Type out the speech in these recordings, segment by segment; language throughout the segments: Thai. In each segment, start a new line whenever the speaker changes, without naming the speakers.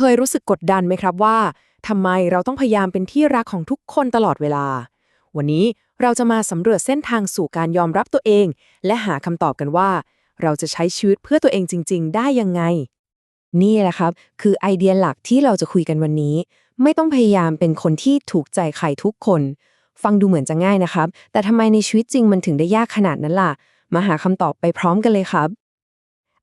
เคยรู้สึกกดดันไหมครับว่าทำไมเราต้องพยายามเป็นที่รักของทุกคนตลอดเวลา วันนี้เราจะมาสำรวจเส้นทางสู่การยอมรับตัวเอง และหาคำตอบกันว่า เราจะใช้ชีวิตเพื่อตัวเองจริง ๆ ได้ยังไง
นี่แหละครับ คือไอเดียหลักที่เราจะคุยกันวันนี้ ไม่ต้องพยายามเป็นคนที่ถูกใจใครทุกคน ฟังดูเหมือนจะง่ายนะครับ แต่ทำไมในชีวิตจริงมันถึงได้ยากขนาดนั้นล่ะ มาหาคำตอบไปพร้อมกันเลยครับ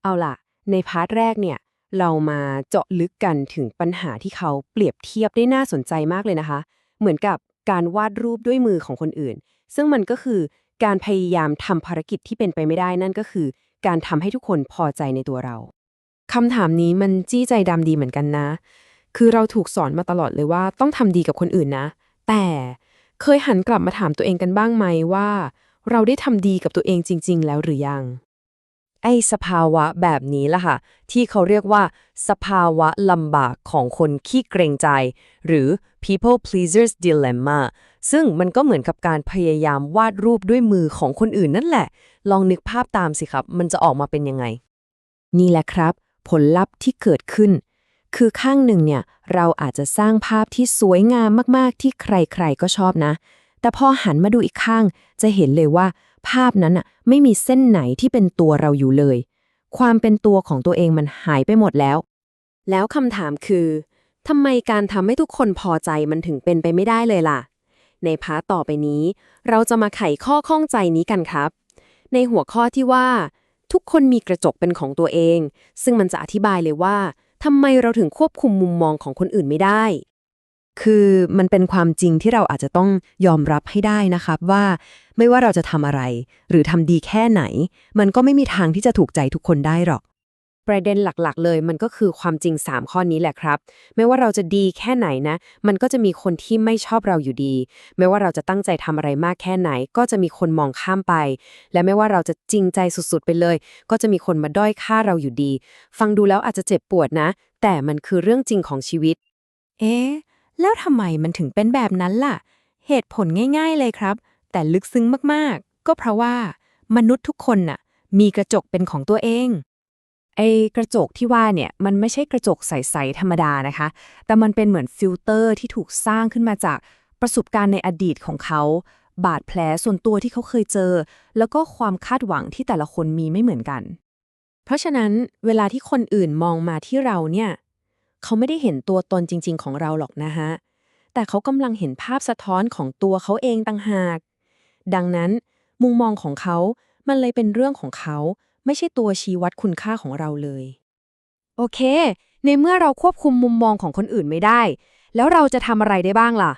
เอาล่ะ ในพาร์ทแรกเนี่ย เรามาเจาะลึกกันถึงปัญหาที่เขาเปรียบเทียบได้น่าสนใจมากเลยนะคะ เหมือนกับการวาดรูปด้วยมือของคนอื่น ซึ่งมันก็คือการพยายามทำภารกิจที่เป็นไปไม่ได้นั่นก็คือ การทำให้ทุกคนพอใจในตัวเรา
คำถามนี้มันจี้ใจดำดีเหมือนกันนะ คือเราถูกสอนมาตลอดเลยว่าต้องทำดีกับคนอื่นนะ แต่เคยหันกลับมาถามตัวเองกันบ้างไหมว่า เราได้ทำดีกับตัวเองจริง ๆ แล้วหรือยัง
ไอ้สภาวะแบบนี้ล่ะค่ะ ที่เขาเรียกว่า สภาวะลำบากของคนขี้เกรงใจ หรือ people pleasers dilemma ซึ่งมันก็เหมือนกับการพยายามวาดรูปด้วยมือของคนอื่นนั่นแหละ ลองนึกภาพตามสิครับ มันจะออกมาเป็นยังไง
นี่แหละครับ ผลลัพธ์ที่เกิดขึ้น คือข้างหนึ่งเนี่ย เราอาจจะสร้างภาพที่สวยงามมากๆ ที่ใครๆก็ชอบนะ แต่พอหันมาดูอีกข้าง จะเห็นเลยว่า ภาพนั้นน่ะไม่มีเส้นไหนที่เป็นตัวเราอยู่เลย ความเป็นตัวของตัวเองมันหายไปหมดแล้ว
แล้วคำถามคือทำไมการทำให้ทุกคนพอใจมันถึงเป็นไปไม่ได้เลยล่ะ ในพาร์ตต่อไปนี้ เราจะมาไขข้อข้องใจนี้กันครับ ในหัวข้อที่ว่า ทุกคนมีกระจกเป็นของตัวเอง ซึ่งมันจะอธิบายเลยว่าทำไมเราถึงควบคุมมุมมองของคนอื่นไม่ได้
คือมันเป็นความจริงที่เราอาจจะต้องยอมรับให้ได้นะครับว่าไม่ว่าเราจะทำอะไร หรือทำดีแค่ไหน มันก็ไม่มีทางที่จะถูกใจทุกคนได้หรอก
ประเด็นหลักๆ เลยมันก็คือความจริง 3 ข้อนี้แหละครับ ไม่ว่าเราจะดีแค่ไหนนะ มันก็จะมีคนที่ไม่ชอบเราอยู่ดี ไม่ว่าเราจะตั้งใจทำอะไรมากแค่ไหน ก็จะมีคนมองข้ามไป และไม่ว่าเราจะจริงใจสุดๆ ไปเลย ก็จะมีคนมาด้อยค่าเราอยู่ดี ฟังดูแล้วอาจจะเจ็บปวดนะ แต่มันคือเรื่องจริงของชีวิต
เอ๊ะ แล้วทำไมมันถึงเป็นแบบนั้นล่ะ เหตุผลง่ายๆเลยครับ แต่ลึกซึ้งมากๆ ก็เพราะว่า มนุษย์ทุกคนน่ะ มีกระจกเป็นของตัวเอง
ไอ้กระจกที่ว่าเนี่ย มันไม่ใช่กระจกใสๆธรรมดานะคะ แต่มันเป็นเหมือนฟิลเตอร์ที่ถูกสร้างขึ้นมาจากประสบการณ์ในอดีตของเขา บาดแผลส่วนตัวที่เขาเคยเจอ แล้วก็ความคาดหวังที่แต่ละคนมีไม่เหมือนกัน
เพราะฉะนั้นเวลาที่คนอื่นมองมาที่เราเนี่ย เขาไม่ได้เห็นตัวตนจริง ๆ ของเราหรอกนะฮะ แต่เขากำลังเห็นภาพสะท้อนของตัวเขาเองต่างหาก ดังนั้น มุมมองของเขามันเลยเป็นเรื่องของเขา ไม่ใช่ตัวชี้วัดคุณค่าของเราเลย โอเค ในเมื่อเราควบคุมมุมมองของคนอื่นไม่ได้ แล้วเราจะทำอะไรได้บ้างล่ะ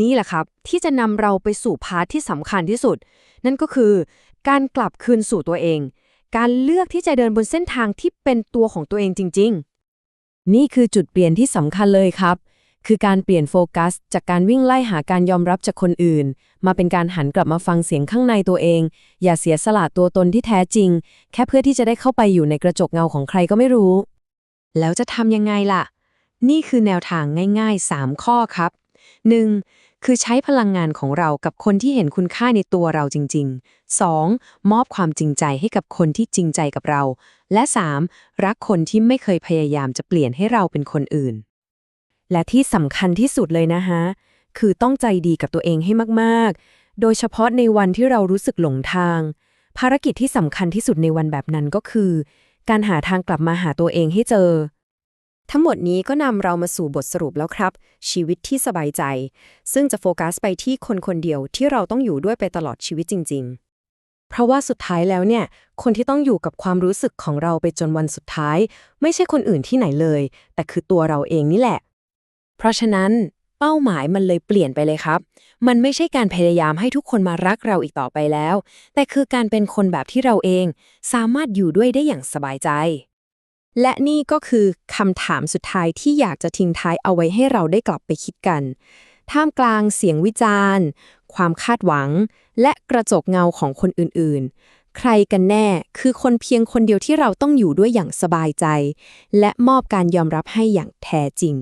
นี่แหละครับ ที่จะนำเราไปสู่พาร์ทที่สำคัญที่สุด นั่นก็คือ การกลับคืนสู่ตัวเอง การเลือกที่จะเดินบนเส้นทางที่เป็นตัวของตัวเองจริง ๆ
นี่คือจุดเปลี่ยนที่สำคัญเลยครับ คือการเปลี่ยนโฟกัส จากการวิ่งไล่หาการยอมรับจากคนอื่น มาเป็นการหันกลับมาฟังเสียงข้างในตัวเอง อย่าเสียสละตัวตนที่แท้จริง แค่เพื่อที่จะได้เข้าไปอยู่ในกระจกเงาของใครก็ไม่รู้ แล้วจะทำยังไงล่ะ นี่คือแนวทางง่าย ๆ 3 ข้อครับ 1. คือใช้พลังงานของเรากับคนที่เห็นคุณค่าในตัวเราจริง ๆ 2. มอบความจริงใจให้กับคนที่จริงใจกับเรา และ 3. รักคนที่ไม่เคยพยายามจะเปลี่ยนให้เราเป็นคนอื่น และที่สำคัญที่สุดเลยนะฮะคือต้องใจดีกับตัวเองให้มากๆ โดยเฉพาะในวันที่เรารู้สึกหลงทาง ภารกิจที่สำคัญที่สุดในวันแบบนั้นก็คือ การหาทางกลับมาหาตัวเองให้เจอ ทั้งหมดนี้ก็นำเรามาสู่บทสรุปแล้วครับ ชีวิตที่สบายใจ ซึ่งจะโฟกัสไปที่คนคนเดียวที่เราต้องอยู่ด้วยไปตลอดชีวิตจริง ๆเพราะว่าสุดท้ายแล้วเนี่ย คนที่ต้องอยู่กับความรู้สึกของเราไปจนวันสุดท้าย ไม่ใช่คนอื่นที่ไหนเลย แต่คือตัวเราเองนี่แหละ เพราะฉะนั้นเป้าหมายมันเลยเปลี่ยนไปเลยครับ มันไม่ใช่การพยายามให้ทุกคนมารักเราอีกต่อไปแล้ว แต่คือการเป็นคนแบบที่เราเอง สามารถอยู่ด้วยได้อย่างสบายใจ และนี่ก็คือคำถามสุดท้ายที่อยากจะทิ้งท้ายเอาไว้ให้เราได้กลับไปคิดกัน ท่ามกลางเสียงวิจารณ์ ความคาดหวัง และกระจกเงาของคนอื่นๆ ใครกันแน่คือคนเพียงคนเดียวที่เราต้องอยู่ด้วยอย่างสบายใจ และมอบการยอมรับให้อย่างแท้จริง